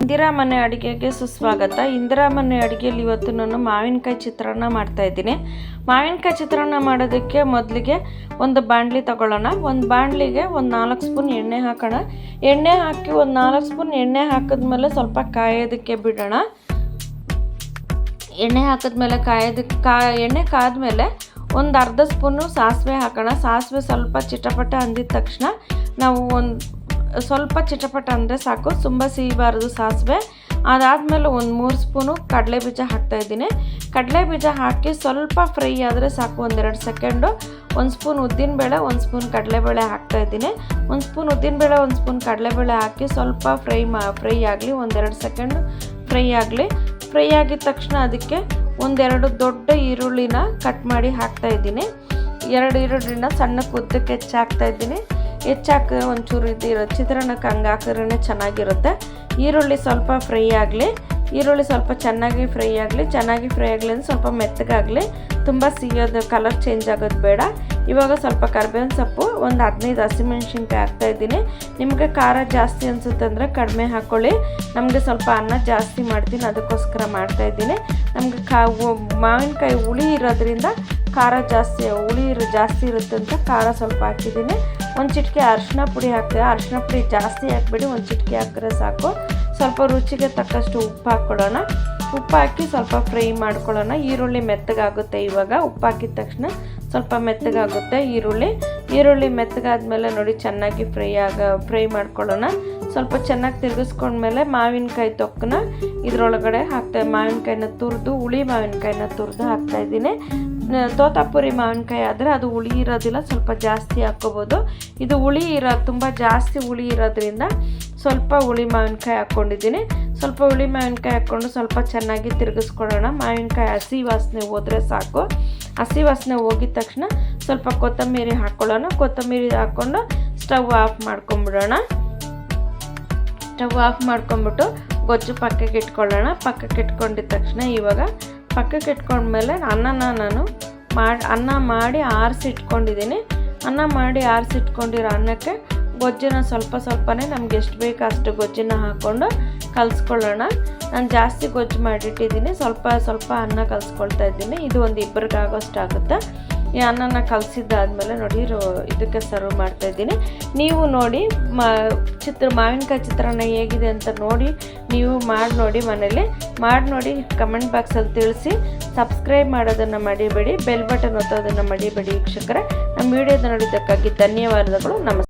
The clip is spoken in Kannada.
ಇಂದಿರಾ ಮನೆ ಅಡುಗೆಗೆ ಸುಸ್ವಾಗತ. ಇಂದಿರಾ ಮನೆ ಅಡುಗೆಯಲ್ಲಿ ಇವತ್ತು ನಾನು ಮಾವಿನಕಾಯಿ ಚಿತ್ರಾನ್ನ ಮಾಡ್ತಾ ಇದ್ದೀನಿ. ಮಾವಿನಕಾಯಿ ಚಿತ್ರಾನ್ನ ಮಾಡೋದಕ್ಕೆ ಮೊದಲಿಗೆ ಒಂದು ಬಾಣಲಿ ತಗೊಳ್ಳೋಣ. ಒಂದು ಬಾಣಲಿಗೆ ಒಂದು ನಾಲ್ಕು ಸ್ಪೂನ್ ಎಣ್ಣೆ ಹಾಕೋಣ. ಎಣ್ಣೆ ಹಾಕಿ ಒಂದು ನಾಲ್ಕು ಸ್ಪೂನ್ ಎಣ್ಣೆ ಹಾಕಿದ್ಮೇಲೆ ಸ್ವಲ್ಪ ಕಾಯೋದಕ್ಕೆ ಬಿಡೋಣ. ಎಣ್ಣೆ ಹಾಕಿದ್ಮೇಲೆ ಕಾಯೋದಕ್ಕೆ ಕಾ, ಎಣ್ಣೆ ಕಾದ್ಮೇಲೆ ಒಂದು ಅರ್ಧ ಸ್ಪೂನು ಸಾಸಿವೆ ಹಾಕೋಣ. ಸಾಸಿವೆ ಸ್ವಲ್ಪ ಚಿಟಪಟ ಅಂದಿದ ತಕ್ಷಣ ನಾವು ಒಂದು ಸ್ವಲ್ಪ ಚಿಟಪಟ ಅಂದರೆ ಸಾಕು. ತುಂಬ ಸಿಹಿಬಾರದು ಸಾಸಿವೆ. ಅದಾದಮೇಲೆ ಒಂದು ಮೂರು ಸ್ಪೂನು ಕಡಲೆ ಬೀಜ ಹಾಕ್ತಾಯಿದ್ದೀನಿ ಕಡಲೆ ಬೀಜ ಹಾಕಿ ಸ್ವಲ್ಪ ಫ್ರೈ ಆದರೆ ಸಾಕು, ಒಂದೆರಡು ಸೆಕೆಂಡು. ಒಂದು ಸ್ಪೂನ್ ಉದ್ದಿನಬೇಳೆ, ಒಂದು ಸ್ಪೂನ್ ಕಡಲೆಬೇಳೆ ಹಾಕ್ತಾಯಿದ್ದೀನಿ ಒಂದು ಸ್ಪೂನ್ ಉದ್ದಿನಬೇಳೆ, ಒಂದು ಸ್ಪೂನ್ ಕಡಲೆಬೇಳೆ ಹಾಕಿ ಸ್ವಲ್ಪ ಫ್ರೈ ಮಾ, ಫ್ರೈ ಆಗಲಿ, ಒಂದೆರಡು ಸೆಕೆಂಡು ಫ್ರೈ ಆಗಲಿ. ಫ್ರೈ ಆಗಿದ ತಕ್ಷಣ ಅದಕ್ಕೆ ಒಂದೆರಡು ದೊಡ್ಡ ಈರುಳ್ಳಿನ ಕಟ್ ಮಾಡಿ ಹಾಕ್ತಾ ಇದ್ದೀನಿ. ಎರಡು ಈರುಳ್ಳಿನ ಸಣ್ಣಕ್ಕೆ ಉದ್ದಕ್ಕೆ ಹೆಚ್ಚು ಹಾಕ್ತಾ ಇದ್ದೀನಿ. ಹೆಚ್ಚಾಕ ಒಂಚೂರು ಇದು ಚಿತ್ರಾನ್ನಕ್ಕೆ ಹಂಗೆ ಹಾಕಿದ್ರೇ ಚೆನ್ನಾಗಿರುತ್ತೆ. ಈರುಳ್ಳಿ ಸ್ವಲ್ಪ ಫ್ರೈ ಆಗಲಿ, ಈರುಳ್ಳಿ ಸ್ವಲ್ಪ ಚೆನ್ನಾಗಿ ಫ್ರೈ ಆಗಲಿ, ಚೆನ್ನಾಗಿ ಫ್ರೈ ಆಗಲಿ ಅಂದರೆ ಸ್ವಲ್ಪ ಮೆತ್ತಗಾಗಲಿ, ತುಂಬ ಸಿಗೋದು ಕಲರ್ ಚೇಂಜ್ ಆಗೋದು ಬೇಡ. ಇವಾಗ ಸ್ವಲ್ಪ ಕರ್ಬೇವಿನ ಸೊಪ್ಪು, ಒಂದು ಹದಿನೈದು ಹಸಿಮೆಣ್ಸಿನ್ಕಾಯಿ ಹಾಕ್ತಾಯಿದ್ದೀನಿ ನಿಮಗೆ ಖಾರ ಜಾಸ್ತಿ ಅನಿಸುತ್ತೆ ಅಂದರೆ ಕಡಿಮೆ ಹಾಕ್ಕೊಳ್ಳಿ ನಮಗೆ ಸ್ವಲ್ಪ ಅನ್ನ ಜಾಸ್ತಿ ಮಾಡ್ತೀನಿ, ಅದಕ್ಕೋಸ್ಕರ ಮಾಡ್ತಾಯಿದ್ದೀನಿ ನಮಗೆ ಕಾ ಮಾವಿನಕಾಯಿ ಹುಳಿ ಇರೋದ್ರಿಂದ ಖಾರ ಜಾಸ್ತಿ, ಹುಳಿ ಇರೋ, ಜಾಸ್ತಿ ಇರುತ್ತೆ ಅಂತ ಖಾರ ಸ್ವಲ್ಪ ಹಾಕಿದ್ದೀನಿ. ಒಂದು ಚಿಟಿಕೆ ಅರಿಶಿನ ಪುಡಿ ಹಾಕ್ತೀವಿ ಅರಿಶಿನ ಪುಡಿ ಜಾಸ್ತಿ ಹಾಕ್ಬಿಡಿ, ಒಂದು ಚಿಟಿಕೆ ಹಾಕಿದ್ರೆ ಸಾಕು. ಸ್ವಲ್ಪ ರುಚಿಗೆ ತಕ್ಕಷ್ಟು ಉಪ್ಪು ಹಾಕ್ಕೊಳ್ಳೋಣ. ಉಪ್ಪು ಹಾಕಿ ಸ್ವಲ್ಪ ಫ್ರೈ ಮಾಡ್ಕೊಳ್ಳೋಣ. ಈರುಳ್ಳಿ ಮೆತ್ತಗಾಗುತ್ತೆ ಇವಾಗ. ಉಪ್ಪು ಹಾಕಿದ ತಕ್ಷಣ ಸ್ವಲ್ಪ ಮೆತ್ತಗಾಗುತ್ತೆ ಈರುಳ್ಳಿ. ಈರುಳ್ಳಿ ಮೆತ್ತಗಾದ್ಮೇಲೆ ನೋಡಿ, ಚೆನ್ನಾಗಿ ಫ್ರೈ ಆಗ, ಫ್ರೈ ಮಾಡ್ಕೊಳ್ಳೋಣ. ಸ್ವಲ್ಪ ಚೆನ್ನಾಗಿ ತಿರುಗಿಸ್ಕೊಂಡ್ಮೇಲೆ ಮಾವಿನಕಾಯಿ ತೊಕ್ಕನ ಇದರೊಳಗಡೆ ಹಾಕ್ತಾ ಮಾವಿನಕಾಯಿನ ತುರಿದು, ಹುಳಿ ಮಾವಿನಕಾಯಿನ ತುರಿದು ಹಾಕ್ತಾಯಿದ್ದೀನಿ ತೋತಾಪುರಿ ಮಾವಿನಕಾಯಿ ಆದರೆ ಅದು ಹುಳಿ ಇರೋದಿಲ್ಲ, ಸ್ವಲ್ಪ ಜಾಸ್ತಿ ಹಾಕ್ಕೋಬೋದು. ಇದು ಹುಳಿ ಇರೋ ತುಂಬ ಜಾಸ್ತಿ ಹುಳಿ ಇರೋದ್ರಿಂದ ಸ್ವಲ್ಪ ಹುಳಿ ಮಾವಿನಕಾಯಿ ಹಾಕ್ಕೊಂಡಿದ್ದೀನಿ. ಸ್ವಲ್ಪ ಹುಳಿ ಮಾವಿನಕಾಯಿ ಹಾಕ್ಕೊಂಡು ಸ್ವಲ್ಪ ಚೆನ್ನಾಗಿ ತಿರುಗಿಸ್ಕೊಳ್ಳೋಣ. ಮಾವಿನಕಾಯಿ ಹಸಿ ವಾಸನೆ ಹೋದರೆ ಸಾಕು. ಹಸಿ ವಾಸನೆ ಹೋಗಿದ ತಕ್ಷಣ ಸ್ವಲ್ಪ ಕೊತ್ತಂಬರಿ ಹಾಕ್ಕೊಳ್ಳೋಣ. ಕೊತ್ತಂಬರಿ ಹಾಕ್ಕೊಂಡು ಸ್ಟವ್ ಆಫ್ ಮಾಡ್ಕೊಂಬಿಡೋಣ. ಸ್ಟವ್ ಆಫ್ ಮಾಡ್ಕೊಂಡ್ಬಿಟ್ಟು ಗೊಜ್ಜು ಪಕ್ಕಕ್ಕೆ ಇಟ್ಕೊಳ್ಳೋಣ. ಪಕ್ಕಕ್ಕೆ ಇಟ್ಕೊಂಡಿದ ತಕ್ಷಣ ಇವಾಗ ಪಕ್ಕಕ್ಕೆ ಇಟ್ಕೊಂಡ್ಮೇಲೆ ಅನ್ನನ ನಾನು ಮಾಡಿ, ಅನ್ನ ಮಾಡಿ ಆರಿಸಿ ಇಟ್ಕೊಂಡಿದ್ದೀನಿ. ಅನ್ನ ಮಾಡಿ ಆರಿಸಿ ಇಟ್ಕೊಂಡಿರೋ ಅನ್ನಕ್ಕೆ ಗೊಜ್ಜನ್ನ ಸ್ವಲ್ಪ ಸ್ವಲ್ಪನೇ ನಮ್ಗೆ ಎಷ್ಟು ಬೇಕೋ ಅಷ್ಟು ಗೊಜ್ಜನ್ನ ಹಾಕ್ಕೊಂಡು ಕಲಿಸ್ಕೊಳ್ಳೋಣ. ನಾನು ಜಾಸ್ತಿ ಗೊಜ್ಜು ಮಾಡಿಟ್ಟಿದ್ದೀನಿ. ಸ್ವಲ್ಪ ಸ್ವಲ್ಪ ಅನ್ನ ಕಲಿಸ್ಕೊಳ್ತಾ ಇದ್ದೀನಿ. ಇದು ಒಂದು ಇಬ್ಬರಿಗಾಗೋಷ್ಟಾಗುತ್ತೆ ಈ ಅನ್ನನ ಕಲಸಿದ್ದಾದಮೇಲೆ ನೋಡಿ ಇದಕ್ಕೆ ಸರ್ವ್ ಮಾಡ್ತಾ ಇದ್ದೀನಿ. ನೀವು ನೋಡಿ, ಮಾ, ಚಿತ್ರ, ಮಾವಿನಕಾಯಿ ಚಿತ್ರಾನ್ನ ಹೇಗಿದೆ ಅಂತ ನೋಡಿ, ನೀವು ಮಾಡಿ ನೋಡಿ ಮನೇಲಿ. ಮಾಡಿ ನೋಡಿ ಕಮೆಂಟ್ ಬಾಕ್ಸಲ್ಲಿ ತಿಳಿಸಿ. ಸಬ್ಸ್ಕ್ರೈಬ್ ಮಾಡೋದನ್ನು ಮಡಿಬೇಡಿ ಬೆಲ್ ಬಟನ್ ಒತ್ತೋದನ್ನು ಮಡಿಬೇಡಿ, ವೀಕ್ಷಕರೇ. ನಮ್ಮ ವಿಡಿಯೋದ ನೋಡಿದ್ದಕ್ಕಾಗಿ ಧನ್ಯವಾದಗಳು. ನಮಸ್ಕಾರ